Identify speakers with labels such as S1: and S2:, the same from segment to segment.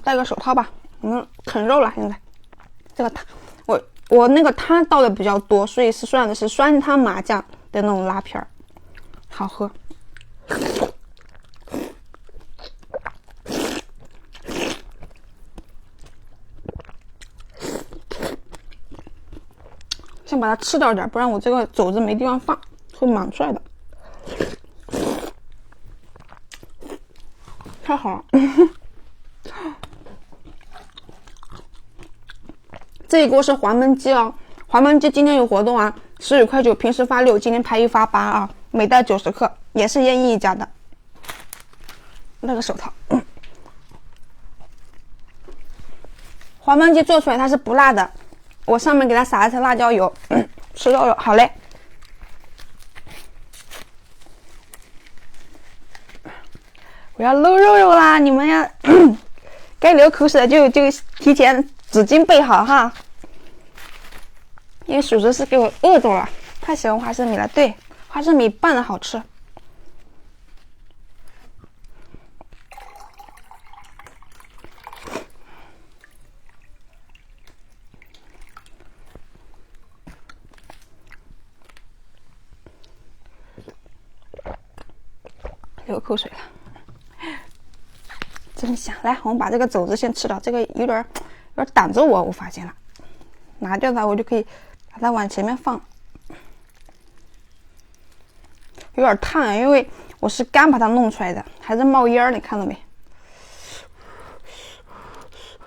S1: 戴个手套吧，我们啃肉了。现在这个汤，我我那个汤倒的比较多，所以是涮的是酸汤麻酱的那种拉片儿，好喝。先把它吃掉点，不然我这个肘子没地方放，会满出来的。太好了，这一锅是黄焖鸡哦，黄焖鸡今天有活动啊，十九块九，平时发六，今天拍一发八啊，每袋九十克，也是燕翼家的。那个手套，黄焖鸡做出来它是不辣的。我上面给它撒一层辣椒油，吃肉肉好嘞。我要露肉肉啦！你们要 该流口水的就就提前纸巾备好哈，因为叔叔是给我饿着了，太喜欢花生米了。对，花生米拌的好吃。流口水了，真香！来，我们把这个肘子先吃了，这个有点有点挡着我，我发现了，拿掉它，我就可以把它往前面放。有点烫，因为我是刚把它弄出来的，还在冒烟儿，你看到没？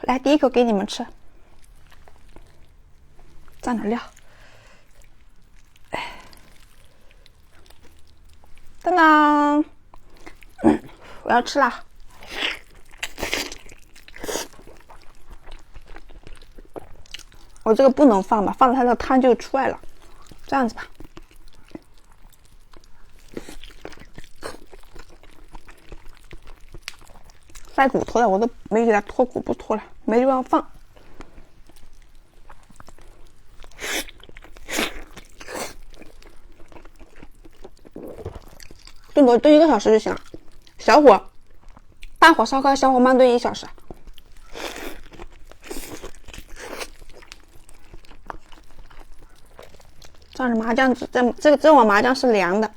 S1: 来，第一口给你们吃，蘸点料。当当。我要吃了，我这个不能放吧，放了它的汤就出来了，这样子吧，带骨头的我都没给它脱骨，不脱了，没地方放，炖多炖一个小时就行了。小火，大火烧开，小火慢炖一小时。这麻酱，这这这碗麻酱是凉的，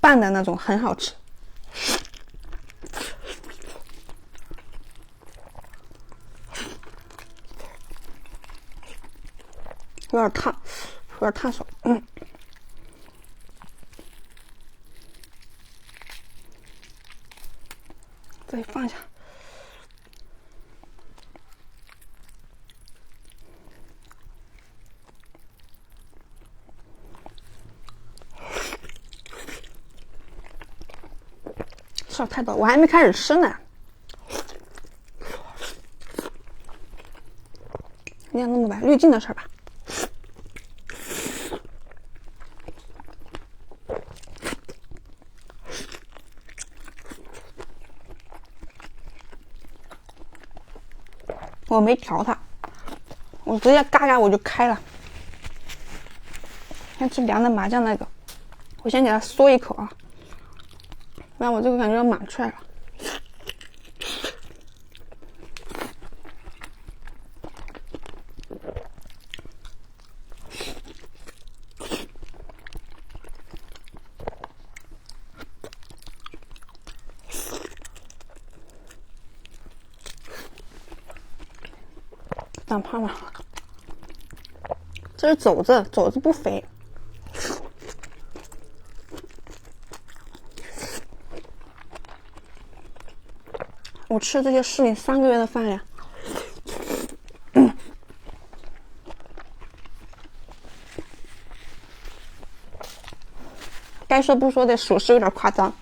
S1: 拌的那种，很好吃。有点烫，有点烫手，嗯。再放下，太多，我还没开始吃呢。你想那么晚滤镜的事吧。我没调它，我直接嘎嘎我就开了。先吃凉的麻酱那个，我先给它嗦一口啊，不然我这个感觉要满出来了。长胖了，这是肘子，肘子不肥。我吃这些是你三个月的饭呀。该说不说的，属实有点夸张，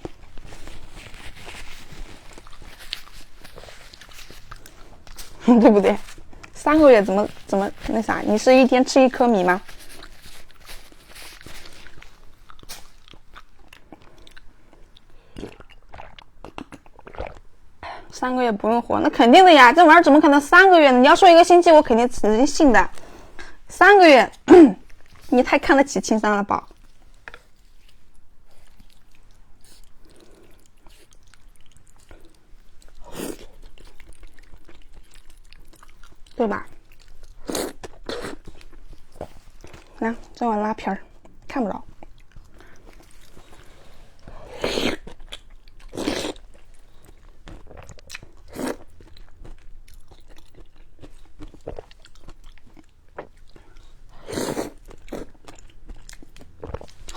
S1: 对不对？三个月怎么怎么那啥？你是一天吃一颗米吗？三个月不用活，那肯定的呀！这玩意儿怎么可能三个月呢？你要说一个星期，我肯定肯定信的。三个月，你太看得起青山了，宝。对吧？来，这碗拉皮儿，看不着。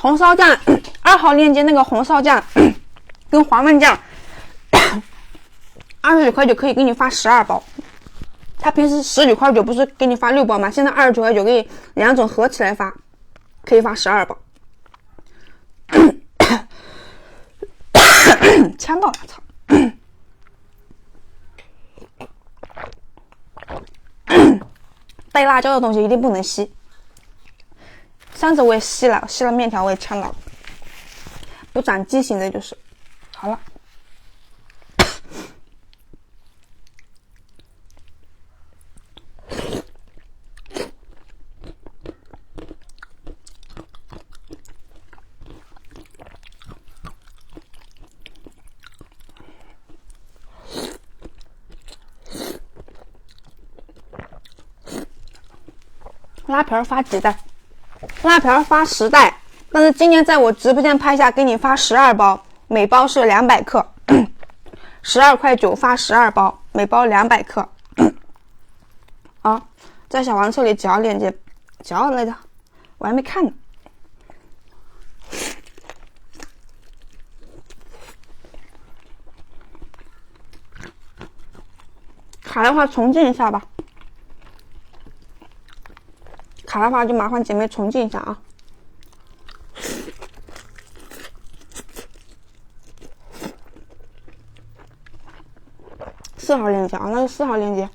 S1: 红烧酱，二号链接那个红烧酱 跟黄焖酱，二十九块九可以给你发十二包。他平时十九块九不是给你发六包吗？现在二十九块九给你两种合起来发，可以发十二包。呛到了，操！带辣椒的东西一定不能吸。上次我也吸了，吸了面条我也呛到了，不长记性的就是。好了，拉皮儿发鸡蛋？辣条发十袋，但是今天在我直播间拍下，给你发十二包，每包是两百克，十二块九发十二包，每包两百克。啊，在小黄车里找链接，找来着，我还没看呢。卡的话重进一下吧。卡的话就麻烦姐妹重进一下啊！四号链接啊，那是四号链接。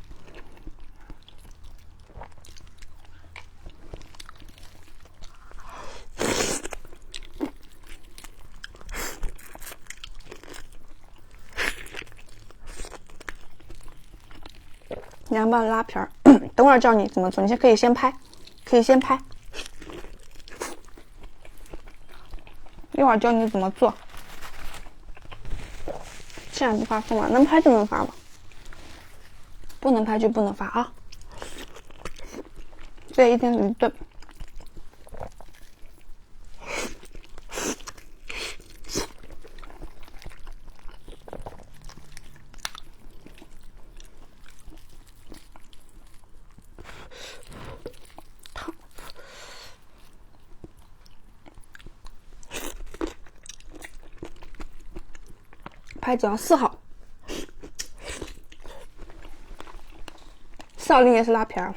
S1: 凉拌拉皮儿，等会儿教你怎么做，你先可以先拍。可以先拍，一会儿教你怎么做。现在不发送了，能拍就能发吧，不能拍就不能发啊。这一天一顿。拍只要四号，四号链接是拉皮儿，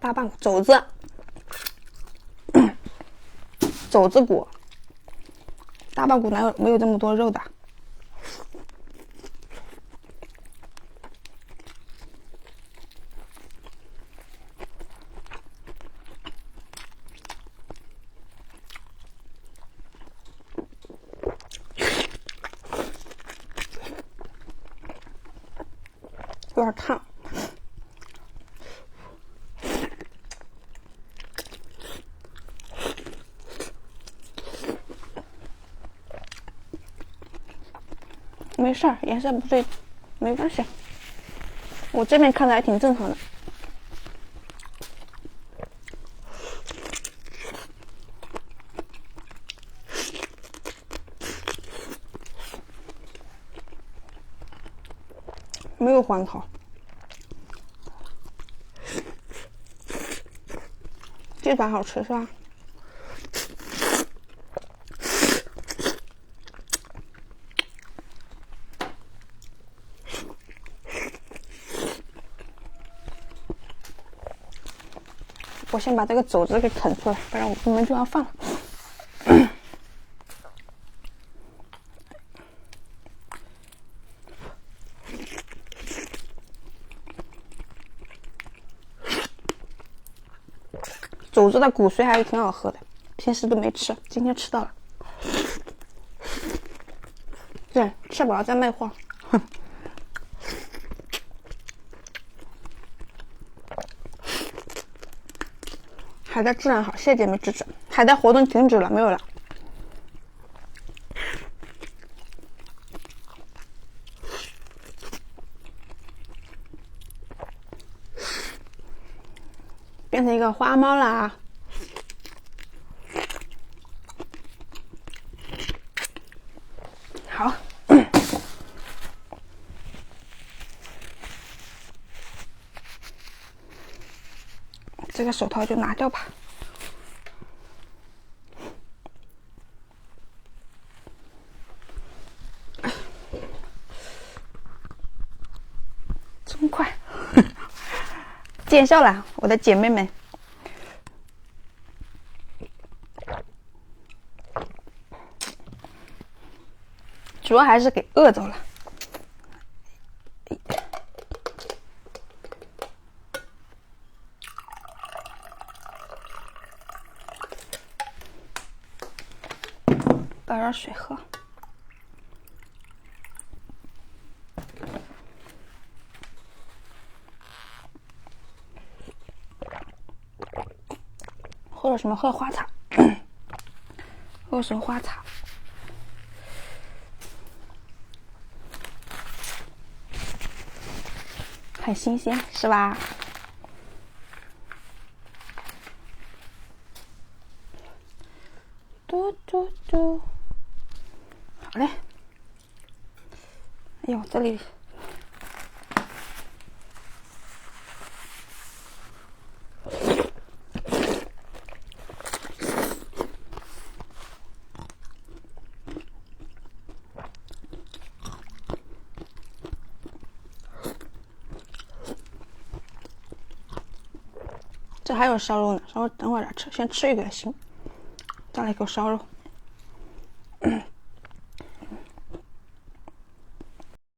S1: 大棒肘子，肘子骨，大棒骨哪有没有这么多肉的？有点烫，没事儿，颜色不对，没关系。我这边看的还挺正常的，没有黄桃。这把好吃是吧？我先把这个肘子给啃出来，不然我根本就要放了。肘子的骨髓还是挺好喝的，平时都没吃，今天吃到了。对，吃饱了再卖货。哼。海带质量好谢谢姐妹支持海带活动停止了没有了。变成一个花猫了啊。个手套就拿掉吧。真快，见笑了，我的姐妹们。主要还是给饿着了。倒点水喝。喝了什么？喝了花茶。喝什么花茶？很新鲜，是吧？嘟嘟嘟，好嘞。这里。这还有烧肉呢，稍微等会儿再吃，先吃一个也行。再来一口烧肉。